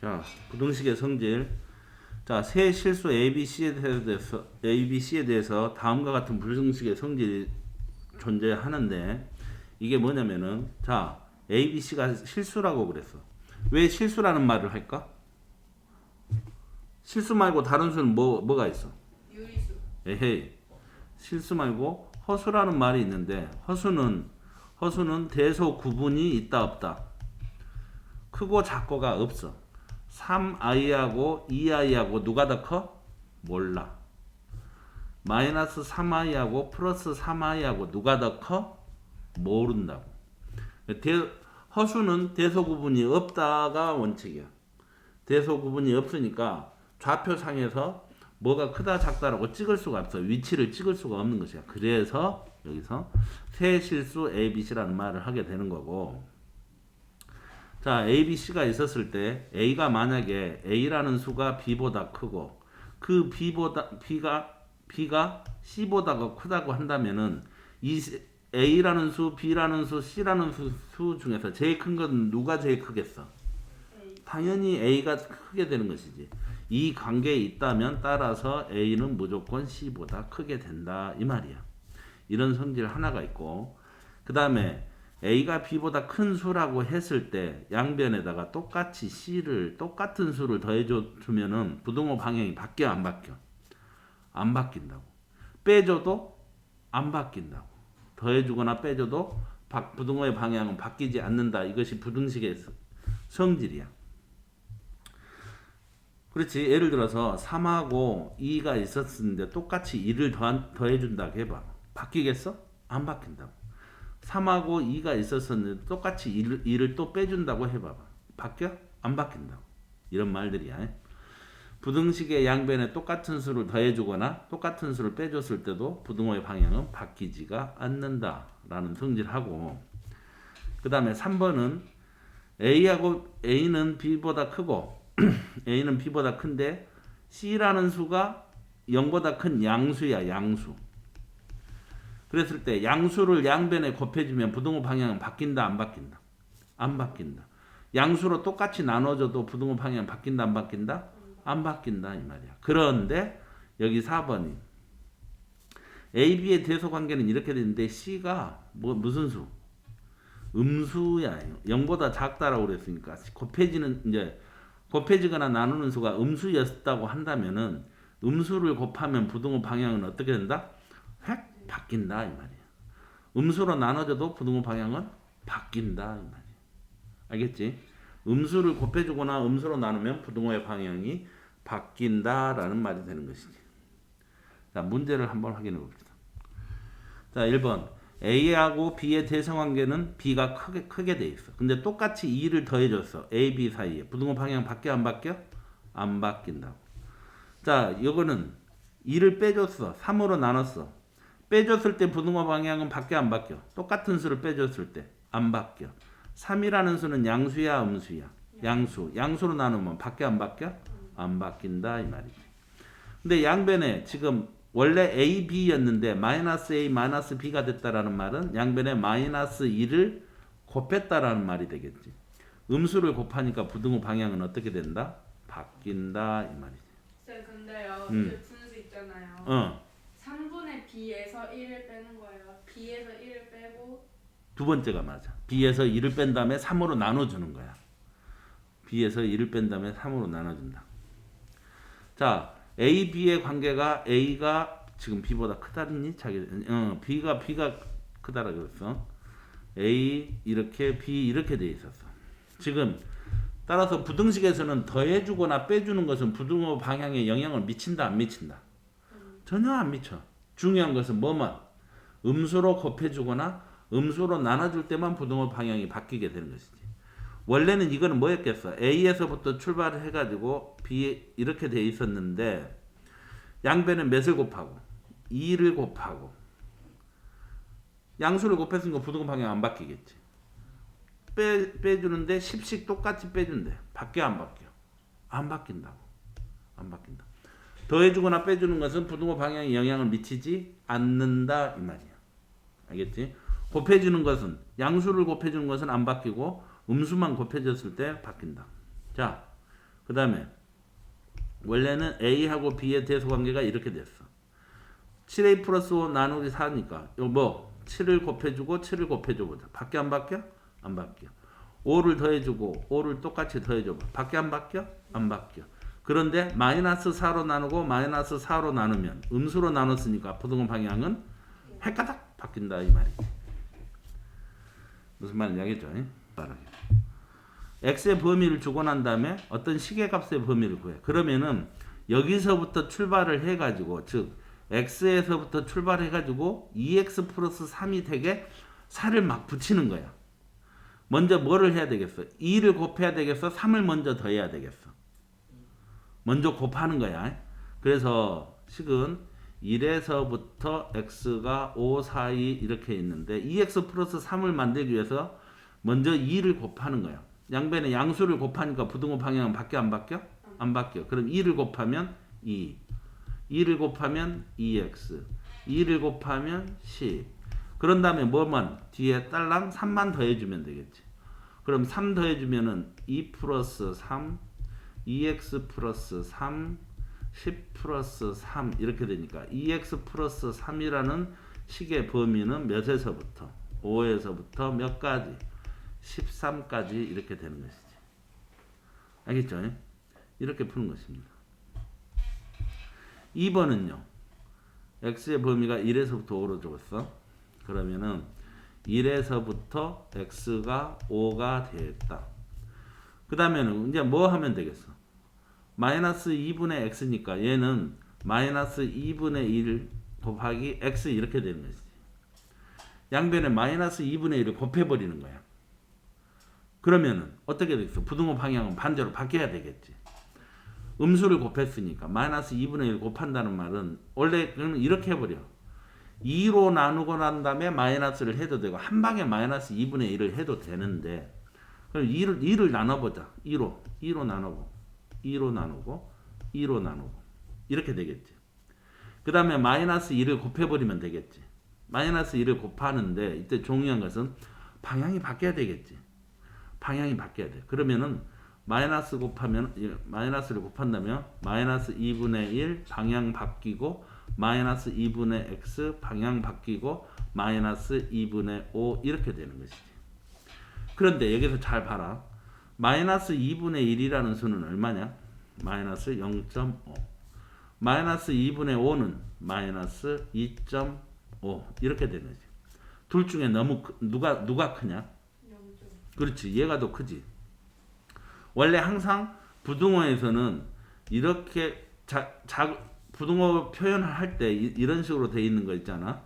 자, 부등식의 성질. 자, 세 실수 ABC에 대해서 ABC에 대해서 다음과 같은 부등식의 성질이 존재하는데 이게 뭐냐면은 자, ABC가 실수라고 그랬어. 왜 실수라는 말을 할까? 실수 말고 다른 수는 뭐 뭐가 있어? 유리수 에헤이. 실수 말고 허수라는 말이 있는데 허수는 허수는 대소 구분이 있다 없다. 크고 작고가 없어. 3i하고 2i하고 누가 더 커? 몰라. 마이너스 3i하고 플러스 3i하고 누가 더 커? 모른다고. 대, 허수는 대소 구분이 없다가 원칙이야. 대소 구분이 없으니까 좌표상에서 뭐가 크다 작다라고 찍을 수가 없어. 위치를 찍을 수가 없는 것이야. 그래서 여기서 세 실수 ABC라는 말을 하게 되는 거고. 자, ABC가 있었을 때 A가 만약에 A라는 수가 B보다 크고 그 B보다 B가 B가 C보다 크다고 한다면은 이 A라는 수, B라는 수, C라는 수, 수 중에서 제일 큰 건 누가 제일 크겠어? A 당연히 A가 크게 되는 것이지. 이 관계에 있다면 따라서 A는 무조건 C보다 크게 된다 이 말이야. 이런 성질 하나가 있고 그 다음에 A가 B보다 큰 수라고 했을 때 양변에다가 똑같이 C를 똑같은 수를 더해줘 주면은 부등호 방향이 바뀌어 안 바뀌어? 안 바뀐다고. 빼줘도 안 바뀐다고. 더해주거나 빼줘도 바- 부등호의 방향은 바뀌지 않는다. 이것이 부등식의 성질이야. 그렇지. 예를 들어서 3하고 2가 있었는데 똑같이 2를 더, 더해준다고 해봐. 바뀌겠어? 안 바뀐다고. 3하고 2가 있었었는데 똑같이 2를, 2를 또 빼준다고 해봐봐. 바뀌어? 안 바뀐다고. 이런 말들이야. 부등식의 양변에 똑같은 수를 더해주거나 똑같은 수를 빼줬을 때도 부등호의 방향은 바뀌지가 않는다라는 성질하고 그 다음에 3번은 A하고 A는 B보다 크고 A는 B보다 큰데 C라는 수가 0보다 큰 양수야 양수 그랬을 때 양수를 양변에 곱해주면 부등호 방향은 바뀐다 안 바뀐다? 안 바뀐다. 양수로 똑같이 나눠줘도 부등호 방향 바뀐다 안 바뀐다? 안 바뀐다 이 말이야. 그런데 여기 4번이 A, B의 대소 관계는 이렇게 되는데 C가 뭐 무슨 수? 음수야. 0보다 작다라고 그랬으니까 곱해지는 이제 곱해지거나 나누는 수가 음수였다고 한다면은 음수를 곱하면 부등호 방향은 어떻게 된다? 획 바뀐다 이 말이야. 음수로 나눠져도 부등호 방향은 바뀐다 이 말이야. 알겠지? 음수를 곱해주거나 음수로 나누면 부등호의 방향이 바뀐다라는 말이 되는 것이지. 자, 문제를 한번 확인해 봅시다. 자, 1번. A하고 B의 대성관계는 B가 크게 크게 돼 있어. 근데 똑같이 2를 더해 줬어. A, B 사이에. 부등호 방향 바뀌어 안 바뀌어? 안 바뀐다고. 자, 이거는 2를 빼줬어. 3으로 나눴어. 빼줬을 때 부등호 방향은 바뀌어 안 바뀌어? 똑같은 수를 빼줬을 때 안 바뀌어. 3이라는 수는 양수야, 음수야? 양수. 양수로 나누면 바뀌어 안 바뀌어? 안 바뀐다 이 말이지. 근데 양변에 지금 원래 A, B였는데 마이너스 A, 마이너스 B가 됐다라는 말은 양변에 마이너스 2를 곱했다라는 말이 되겠지. 음수를 곱하니까 부등호 방향은 어떻게 된다? 바뀐다 이 말이지. 쌤 근데요 음. 그 분수 있잖아요 어. 3분의 B에서 1을 빼는 거예요 B에서 1을 빼고 두 번째가 맞아. B에서 2를 뺀 다음에 3으로 나눠주는 거야. B에서 2를 뺀 다음에 3으로 나눠준다. 자, A, B의 관계가 A가 지금 B보다 크다니 자기, 어, B가 B가 크다라 그랬어. A 이렇게 B 이렇게 돼 있었어. 지금 따라서 부등식에서는 더해주거나 빼주는 것은 부등호 방향에 영향을 미친다 안 미친다. 전혀 안 미쳐. 중요한 것은 뭐만 음수로 곱해주거나 음수로 나눠줄 때만 부등호 방향이 바뀌게 되는 것이지. 원래는 이거는 뭐였겠어? A에서부터 출발을 해가지고 B 이렇게 돼 있었는데 양변은 몇을 곱하고 2를 곱하고 양수를 곱했으니까 부등호 방향 안 바뀌겠지. 빼 빼주는데 10씩 똑같이 빼준대. 바뀌어 안 바뀌어? 안 바뀐다고. 안 바뀐다. 더해주거나 빼주는 것은 부등호 방향에 영향을 미치지 않는다 이 말이야. 알겠지? 곱해주는 것은 양수를 곱해주는 것은 안 바뀌고 음수만 곱해졌을 때 바뀐다. 자, 그 다음에 원래는 A하고 B의 대소 관계가 이렇게 됐어. 7A 플러스 5 나누기 4니까 이거 뭐 7을 곱해주고 7을 곱해줘 보자. 바뀌어 안 바뀌어? 안 바뀌어. 5를 더해주고 5를 똑같이 더해줘 봐. 바뀌어 안 바뀌어? 안 바뀌어. 그런데 마이너스 4로 나누고 마이너스 4로 나누면 음수로 나눴으니까 부등호 방향은 헷가닥 바뀐다 이 말이지. 무슨 말인지 알겠죠? 예? 빠르게. x의 범위를 주고 난 다음에 어떤 시계값의 범위를 구해. 그러면은 여기서부터 출발을 해가지고 즉 x에서부터 출발해가지고 2x 플러스 3이 되게 4를 막 붙이는 거야. 먼저 뭐를 해야 되겠어? 2를 곱해야 되겠어? 3을 먼저 더해야 되겠어? 먼저 곱하는 거야. 그래서 식은 1에서부터 x가 5, 4, 2 이렇게 있는데 2x 플러스 3을 만들기 위해서 먼저 2를 곱하는 거야. 양변에 양수를 곱하니까 부등호 방향은 바뀌어 안 바뀌어? 안 바뀌어. 그럼 2를 곱하면 2. 2를 곱하면 2x. 2를 곱하면 10. 그런 다음에 뭐만 뒤에 딸랑 3만 더해주면 되겠지. 그럼 3 더해주면은 2 플러스 3, 2x 플러스 3, 10 플러스 3 이렇게 되니까 2x 플러스 3이라는 식의 범위는 몇에서부터 5에서부터 몇 가지 13까지 이렇게 되는 것이지. 알겠죠? 이렇게 푸는 것입니다. 2번은요. x의 범위가 1에서부터 5로 적었어. 그러면은 1에서부터 x가 5가 되었다. 그 다음에는 이제 뭐 하면 되겠어? 마이너스 2분의 x니까 얘는 마이너스 2분의 1 곱하기 x 이렇게 되는 것이지. 양변에 마이너스 2분의 1을 곱해버리는 거야. 그러면은 어떻게 되겠어? 부등호 방향은 반대로 바뀌어야 되겠지. 음수를 곱했으니까 마이너스 2분의 1 곱한다는 말은 원래 그는 이렇게 해버려. 2로 나누고 난 다음에 마이너스를 해도 되고 한 방에 마이너스 2분의 1을 해도 되는데 그럼 2를, 2를 나눠보자. 2로 2로 나누고 2로 나누고 2로 나누고 이렇게 되겠지. 그 다음에 마이너스 2를 곱해버리면 되겠지. 마이너스 2를 곱하는데 이때 중요한 것은 방향이 바뀌어야 되겠지. 방향이 바뀌어야 돼. 그러면은 마이너스 곱하면 예, 마이너스를 곱한다면 마이너스 2분의 1 방향 바뀌고 마이너스 2분의 x 방향 바뀌고 마이너스 2분의 5 이렇게 되는 것이지. 그런데 여기서 잘 봐라. 마이너스 2분의 1이라는 수는 얼마냐? 마이너스 0.5. 마이너스 2분의 5는 마이너스 2.5 이렇게 되는 거지. 둘 중에 너무 크- 누가 누가 크냐? 0점. 그렇지. 얘가 더 크지. 원래 항상 부등호에서는 이렇게 자, 자 부등호 표현을 할 때 이런 식으로 돼 있는 거 있잖아.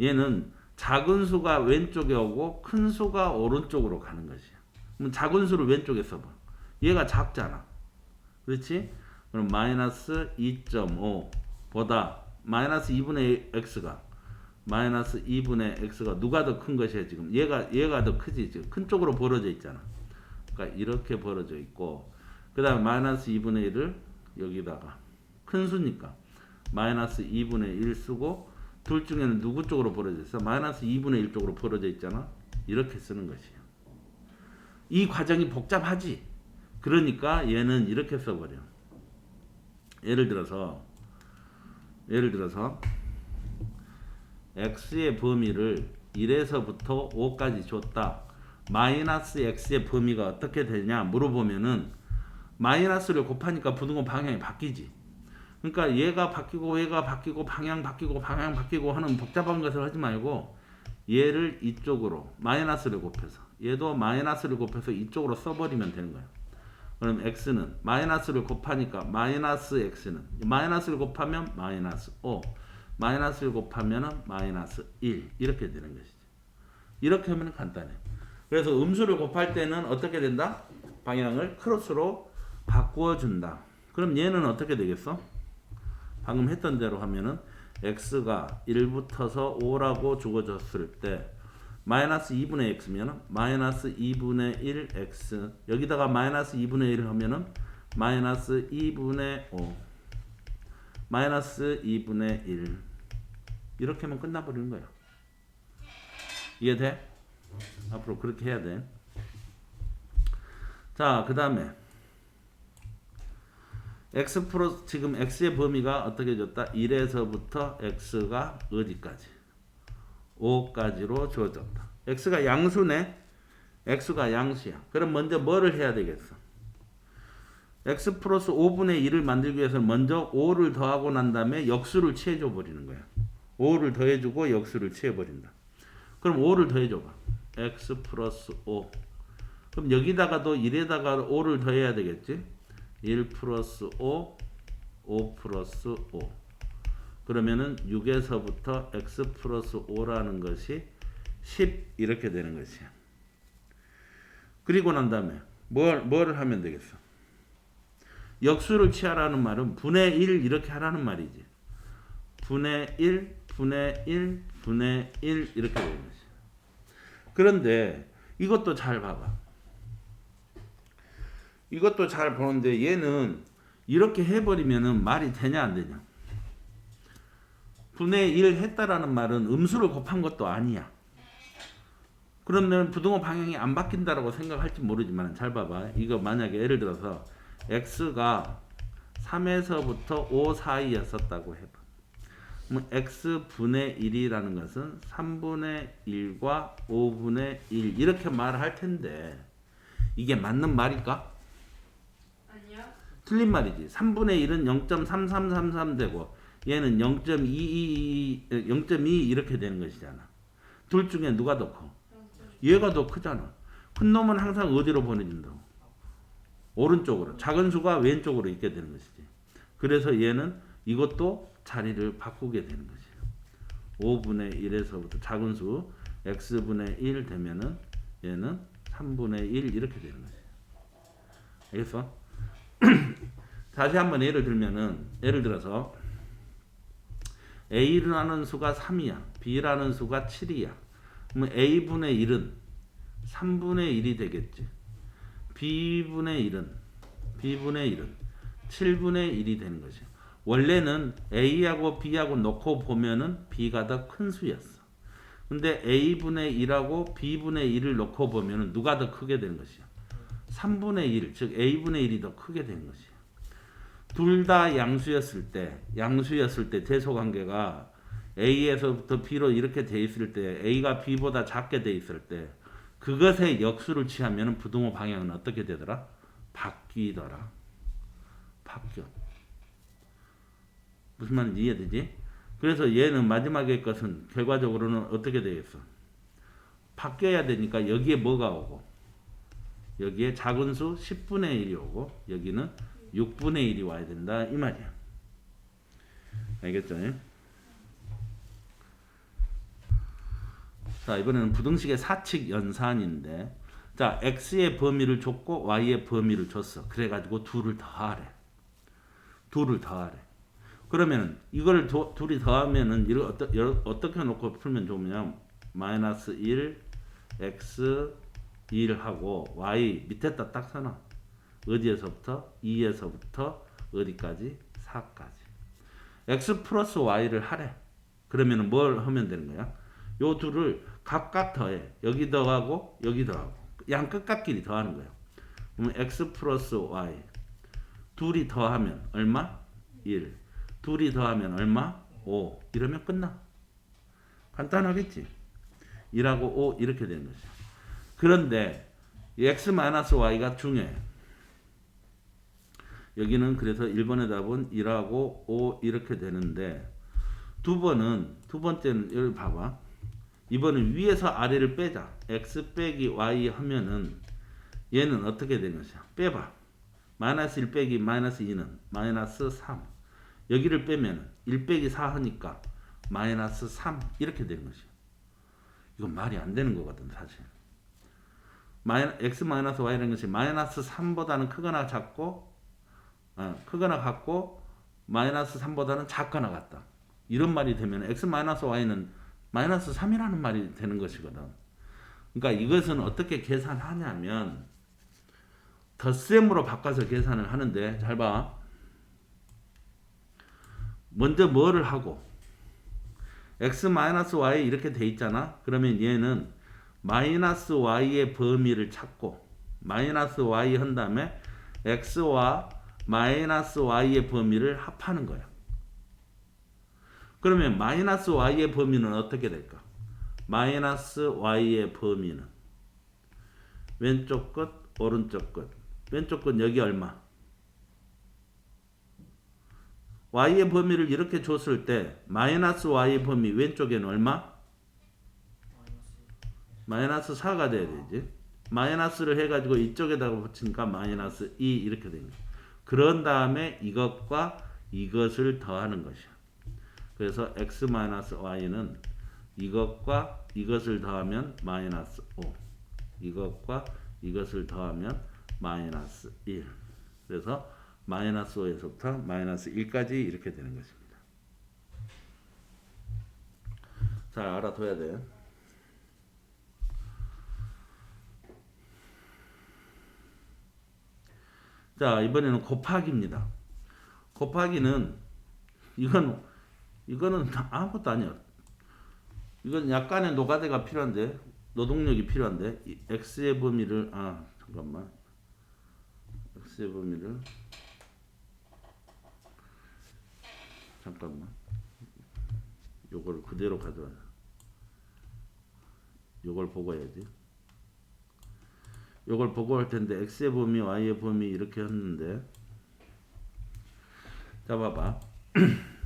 얘는 작은 수가 왼쪽에 오고 큰 수가 오른쪽으로 가는 것이야. 그럼 작은 수를 왼쪽에 써봐. 얘가 작잖아. 그렇지? 그럼 마이너스 2.5보다 마이너스 2분의 x가 마이너스 2분의 x가 누가 더 큰 것이야 지금 얘가 얘가 더 크지 지금 큰 쪽으로 벌어져 있잖아 그러니까 이렇게 벌어져 있고 그 다음에 마이너스 2분의 1을 여기다가 큰 수니까 마이너스 2분의 1 쓰고 둘 중에는 누구 쪽으로 벌어져 있어 마이너스 2분의 1 쪽으로 벌어져 있잖아 이렇게 쓰는 것이야 이 과정이 복잡하지 그러니까 얘는 이렇게 써버려 예를 들어서 예를 들어서 x의 범위를 1에서부터 5까지 줬다. 마이너스 x의 범위가 어떻게 되냐 물어보면은 마이너스를 곱하니까 부등호 방향이 바뀌지. 그러니까 얘가 바뀌고 얘가 바뀌고 방향 바뀌고 방향 바뀌고 하는 복잡한 것을 하지 말고 얘를 이쪽으로 마이너스를 곱해서 얘도 마이너스를 곱해서 이쪽으로 써버리면 되는 거야. 그럼 x는 마이너스를 곱하니까 마이너스 x는 마이너스를 곱하면 마이너스 5 마이너스를 곱하면은 마이너스 1 이렇게 되는 것이죠. 이렇게 하면 간단해. 그래서 음수를 곱할 때는 어떻게 된다? 방향을 크로스로 바꾸어 준다. 그럼 얘는 어떻게 되겠어? 방금 했던 대로 하면은 x가 1부터서 5라고 주어졌을 때 마이너스 2분의 x면은 마이너스 2분의 1x 여기다가 마이너스 2분의 1을 하면은 마이너스 2분의 5 마이너스 2분의 1 이렇게 하면 끝나버리는 거야 이해돼? 앞으로 그렇게 해야 돼. 자, 그 다음에 x 플러스 지금 x의 범위가 어떻게 줬다? 1에서부터 x가 어디까지? 5까지로 주어졌다. x가 양수네. x가 양수야. 그럼 먼저 뭐를 해야 되겠어? x 플러스 5분의 1을 만들기 위해서 먼저 5를 더하고 난 다음에 역수를 취해줘 버리는 거야. 5를 더해주고 역수를 취해버린다. 그럼 5를 더해줘봐. x 플러스 5. 그럼 여기다가도 1에다가 5를 더해야 되겠지? 1 플러스 5, 5 플러스 5. 그러면은 6에서부터 x 플러스 5라는 것이 10 이렇게 되는 것이야. 그리고 난 다음에 뭘, 뭐를 하면 되겠어? 역수를 취하라는 말은 분의 1 이렇게 하라는 말이지. 분의 1, 분의 1, 분의 1 이렇게 되는 것이야. 그런데 이것도 잘 봐봐. 이것도 잘 보는데 얘는 이렇게 해버리면은 말이 되냐 안 되냐. 분의 1 했다라는 말은 음수를 곱한 것도 아니야. 그러면 부등호 방향이 안 바뀐다라고 생각할지 모르지만 잘 봐봐. 이거 만약에 예를 들어서 x가 3에서부터 5 사이였었다고 해봐. 그럼 x 분의 1이라는 것은 3분의 1과 5분의 1 이렇게 말을 할 텐데 이게 맞는 말일까? 아니요. 틀린 말이지. 3분의 1은 0.3333 되고 얘는 0.222 0.2 이렇게 되는 것이잖아. 둘 중에 누가 더 커? 얘가 더 크잖아. 큰 놈은 항상 어디로 보내진다고? 오른쪽으로. 작은 수가 왼쪽으로 있게 되는 것이지. 그래서 얘는 이것도 자리를 바꾸게 되는 것이에요. 5분의 1에서부터 작은 수 x분의 1 되면은 얘는 3분의 1 이렇게 되는 것이에요. 알겠어? 다시 한번 예를 들면은 예를 들어서 A라는 수가 3이야. B라는 수가 7이야. 그러면 A분의 1은 3분의 1이 되겠지. B분의 1은 B분의 1은 7분의 1이 되는 것이야. 원래는 A하고 B하고 놓고 보면은 B가 더 큰 수였어. 근데 A분의 1하고 B분의 1을 놓고 보면은 누가 더 크게 되는 것이야. 3분의 1, 즉 A분의 1이 더 크게 되는 것이야. 둘 다 양수였을 때, 양수였을 때 대소 관계가 A에서부터 B로 이렇게 돼 있을 때, A가 B보다 작게 돼 있을 때, 그것의 역수를 취하면 부등호 방향은 어떻게 되더라? 바뀌더라. 바뀌어. 무슨 말인지 이해되지? 그래서 얘는 마지막에 것은 결과적으로는 어떻게 되겠어? 바뀌어야 되니까 여기에 뭐가 오고 여기에 작은 수 10분의 1이 오고 여기는 6분의 1이 와야 된다 이 말이야. 알겠죠? 자 이번에는 부등식의 사칙 연산인데 자 x의 범위를 줬고 y의 범위를 줬어. 그래가지고 둘을 더하래. 둘을 더하래. 그러면 이걸 도, 둘이 더하면은 이를 어떠, 여- 어떻게 놓고 풀면 좋으냐? 마이너스 1 x 1 하고 y 밑에다 딱 써놔. 어디에서부터 2에서부터 어디까지 4까지. x 플러스 y를 하래. 그러면은 뭘 하면 되는 거야? 요 둘을 각각 더해. 여기 더하고 여기 더하고 양 끝각끼리 더하는 거야. 그러면 x 플러스 y 둘이 더하면 얼마? 1. 둘이 더하면 얼마? 5. 이러면 끝나. 간단하겠지? 1하고 5 이렇게 되는 거죠. 그런데 이 x-y가 중요해. 여기는 그래서 1번의 답은 1하고 5 이렇게 되는데 두 번은 두 번째는 여기 봐봐. 이번은 위에서 아래를 빼자. x 빼기 y 하면은 얘는 어떻게 되는 것이야? 빼봐. 마이너스 1 빼기 마이너스 2는 마이너스 3. 여기를 빼면 1 빼기 4 하니까 마이너스 3 이렇게 되는 것이야. 이건 말이 안 되는 거거든 사실. 마이너, x 마이너스 y라는 것이 마이너스 3보다는 크거나 작고 어, 크거나 같고 마이너스 3보다는 작거나 같다. 이런 말이 되면 x 마이너스 y는 마이너스 3이라는 말이 되는 것이거든. 그러니까 이것은 어떻게 계산하냐면 덧셈으로 바꿔서 계산을 하는데 잘 봐. 먼저 뭐를 하고 x 마이너스 y 이렇게 돼 있잖아. 그러면 얘는 마이너스 y의 범위를 찾고 마이너스 y 한 다음에 x와 마이너스 y의 범위를 합하는 거야. 그러면 마이너스 y의 범위는 어떻게 될까? 마이너스 y의 범위는 왼쪽 끝, 오른쪽 끝. 왼쪽 끝 여기 얼마? y의 범위를 이렇게 줬을 때 마이너스 y의 범위 왼쪽에는 얼마? 마이너스 4가 돼야 되지. 마이너스를 해가지고 이쪽에다가 붙이니까 마이너스 2 이렇게 됩니다. 그런 다음에 이것과 이것을 더하는 것이야. 그래서 x 마이너스 y는 이것과 이것을 더하면 마이너스 5. 이것과 이것을 더하면 마이너스 1. 그래서 마이너스 5에서부터 마이너스 1까지 이렇게 되는 것입니다. 잘 알아둬야 돼. 자 이번에는 곱하기입니다. 곱하기는 이건 이거는 아무것도 아니야. 이건 약간의 노가다가 필요한데 노동력이 필요한데 이 x의 범위를 아 잠깐만 x의 범위를 잠깐만 요걸 그대로 가져와 요걸 보고 해야지 요걸 보고 할 텐데 x의 범위 y의 범위 이렇게 했는데 자 봐봐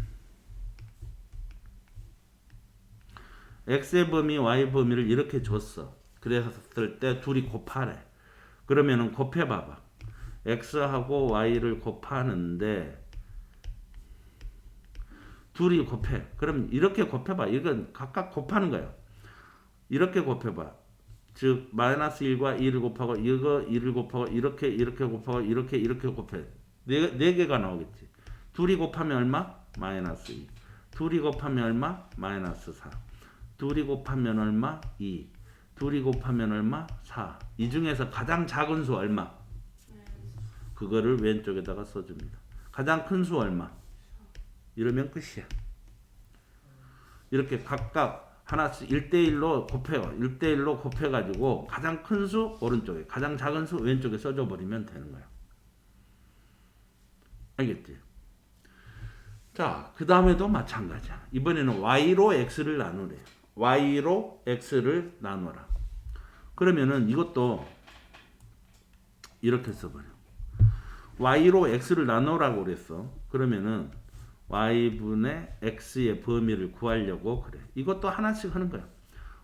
x의 범위, y의 범위를 이렇게 줬어. 그랬을 때 둘이 곱하래. 그러면은 곱해 봐봐. x하고 y를 곱하는데 둘이 곱해. 그럼 이렇게 곱해 봐. 이건 각각 곱하는 거야. 이렇게 곱해 봐. 즉 마이너스 1과 2를 곱하고 이거 2를 곱하고 이렇게 이렇게 곱하고 이렇게 이렇게 곱해. 네, 네 개가 나오겠지. 둘이 곱하면 얼마? 마이너스 2. 둘이 곱하면 얼마? 마이너스 4. 둘이 곱하면 얼마? 2. 둘이 곱하면 얼마? 4. 이 중에서 가장 작은 수 얼마? 그거를 왼쪽에다가 써줍니다. 가장 큰 수 얼마? 이러면 끝이야. 이렇게 각각 하나씩 1대1로 곱해요. 1대1로 곱해가지고 가장 큰 수 오른쪽에, 가장 작은 수 왼쪽에 써줘 버리면 되는 거야. 알겠지? 자, 그 다음에도 마찬가지야. 이번에는 y로 x를 나누래. y로 x를 나눠라. 그러면은 이것도 이렇게 써버려. y로 x를 나누라고 그랬어. 그러면은 y분의 x의 범위를 구하려고 그래. 이것도 하나씩 하는 거야.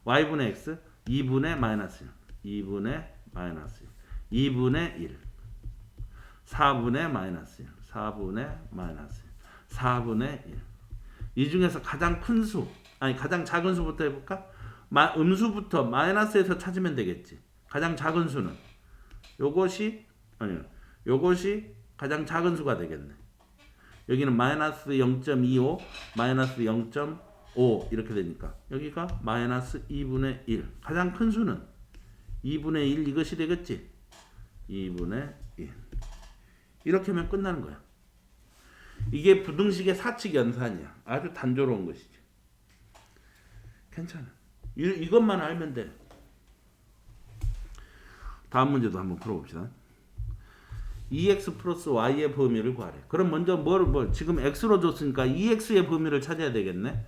y분의 x, 2분의 마이너스 1, 2분의 마이너스 1, 2분의 1, 4분의 마이너스 1, 4분의 마이너스 1, 4분의 1. 이 중에서 가장 큰 수, 아니 가장 작은 수부터 해볼까? 마, 음수부터 마이너스에서 찾으면 되겠지. 가장 작은 수는 요것이 아니요. 요것이 가장 작은 수가 되겠네. 여기는 마이너스 0.25, 마이너스 0.5 이렇게 되니까 여기가 마이너스 2분의 1. 가장 큰 수는 2분의 1 이것이 되겠지. 2분의 1. 이렇게 하면 끝나는 거야. 이게 부등식의 사칙 연산이야. 아주 단조로운 것이지. 괜찮아. 이, 이것만 알면 돼. 다음 문제도 한번 풀어봅시다. 2x 플러스 y의 범위를 구하래. 그럼 먼저 뭘, 뭘 지금 x로 줬으니까 2x의 범위를 찾아야 되겠네.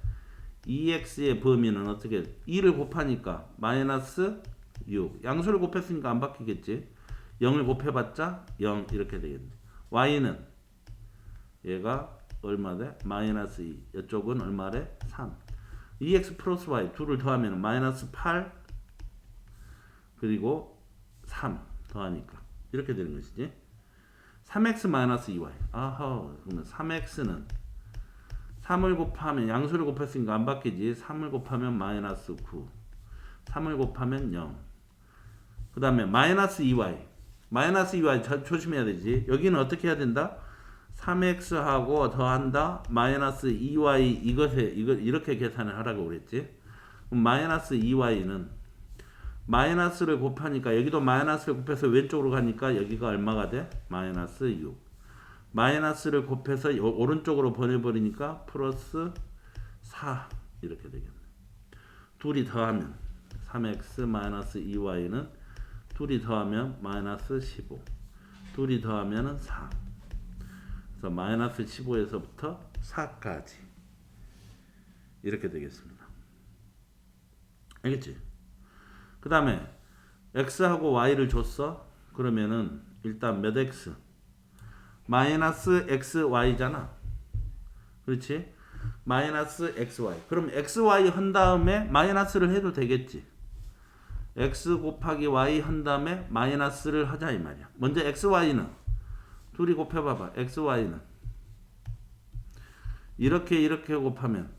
2x의 범위는 어떻게 2를 곱하니까 마이너스 6 양수를 곱했으니까 안 바뀌겠지 0을 곱해봤자 0 이렇게 되겠네 y는 얘가 얼마 돼? 마이너스 2 이쪽은 얼마래? 3 2x 플러스 y 둘을 더하면 마이너스 8 그리고 3 더하니까 이렇게 되는 것이지 3x 마이너스 2y 아하 그러면 3x는 3을 곱하면 양수를 곱했으니까 안 바뀌지. 3을 곱하면 마이너스 9 3을 곱하면 0 그 다음에 마이너스 2y 마이너스 2y 저- 조심해야 되지. 여기는 어떻게 해야 된다? 3x하고 더한다. 마이너스 2y 이것에 이거 이렇게 계산을 하라고 그랬지. 마이너스 2y는 마이너스를 곱하니까 여기도 마이너스를 곱해서 왼쪽으로 가니까 여기가 얼마가 돼? 마이너스 6 마이너스를 곱해서 요- 오른쪽으로 보내버리니까 플러스 4 이렇게 되겠네. 둘이 더하면 3x 마이너스 2y는 둘이 더하면 마이너스 15 둘이 더하면 4 그래서 마이너스 15에서부터 4까지 이렇게 되겠습니다. 알겠지? 그 다음에 x하고 y를 줬어. 그러면은 일단 몇 x? 마이너스 xy잖아. 그렇지? 마이너스 xy. 그럼 xy 한 다음에 마이너스를 해도 되겠지. x 곱하기 y 한 다음에 마이너스를 하자 이 말이야. 먼저 xy는 둘이 곱해봐봐. xy는 이렇게 이렇게 곱하면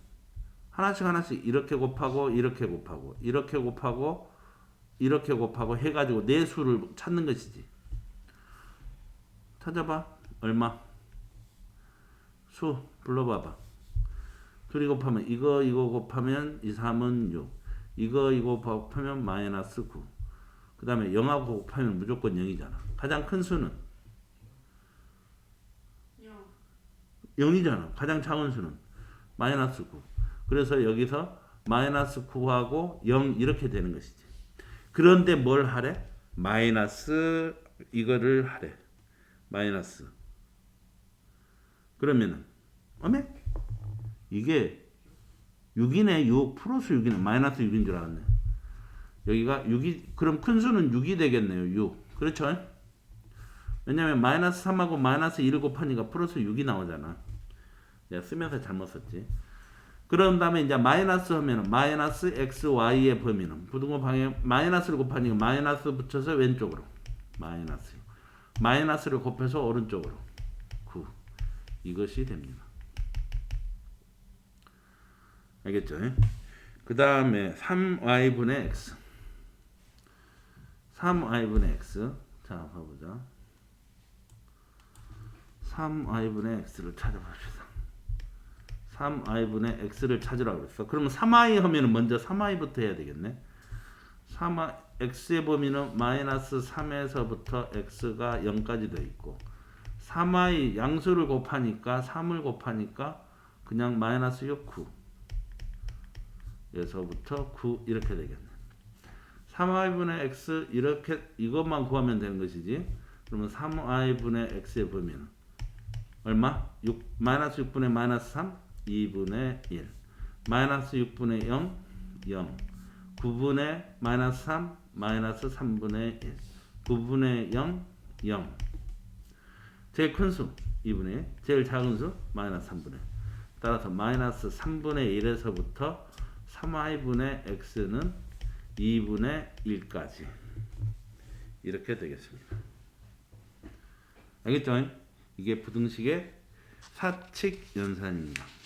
하나씩 하나씩 이렇게 곱하고 이렇게 곱하고 이렇게 곱하고 이렇게 곱하고 해가지고 네 수를 찾는 것이지. 찾아봐. 얼마? 수 불러봐봐. 둘이 곱하면 이거 이거 곱하면 2, 3은 6. 이거 이거 곱하면 마이너스 9. 그 다음에 0하고 곱하면 무조건 0이잖아. 가장 큰 수는 0 0이잖아. 가장 작은 수는 마이너스 9. 그래서 여기서 마이너스 9하고 0 이렇게 되는 것이지. 그런데 뭘 하래? 마이너스 이거를 하래. 마이너스. 그러면은 어메? 이게 6이네. 6 플러스 6이네. 마이너스 6인 줄 알았네. 여기가 6이 그럼 큰 수는 6이 되겠네요. 6. 그렇죠? 왜냐면 마이너스 3하고 마이너스 1을 곱하니까 플러스 6이 나오잖아. 내가 쓰면서 잘못 썼지. 그런 다음에 이제 마이너스 하면은 마이너스 x, y의 범위는 부등호 방향 마이너스를 곱하니까 마이너스 붙여서 왼쪽으로. 마이너스. 마이너스를 곱해서 오른쪽으로. 9 이것이 됩니다. 알겠죠? 그 다음에 3y분의 x. 3y분의 x. 자 봐보자. 3y분의 x를 찾아봅시다 3i분의 x를 찾으라고 그랬어. 그러면 3i 하면 먼저 3i부터 해야 되겠네. 3i x의 범위는 마이너스 3에서부터 x가 0까지 돼 있고 3i 양수를 곱하니까 3을 곱하니까 그냥 마이너스 6 9 에서부터 9 이렇게 되겠네. 3i분의 x 이렇게 이것만 구하면 되는 것이지. 그러면 3i분의 x의 범위는 얼마? 6 마이너스 6분의 마이너스 3 2분의 1 마이너스 6분의 0 0 9분의 마이너스 3 마이너스 3분의 1 9분의 0 0 제일 큰 수 2분의 1 제일 작은 수 마이너스 3분의 1 따라서 마이너스 3분의 1에서부터 3i분의 x는 2분의 1까지. 이렇게 되겠습니다. 알겠죠? 이게 부등식의 사칙 연산입니다.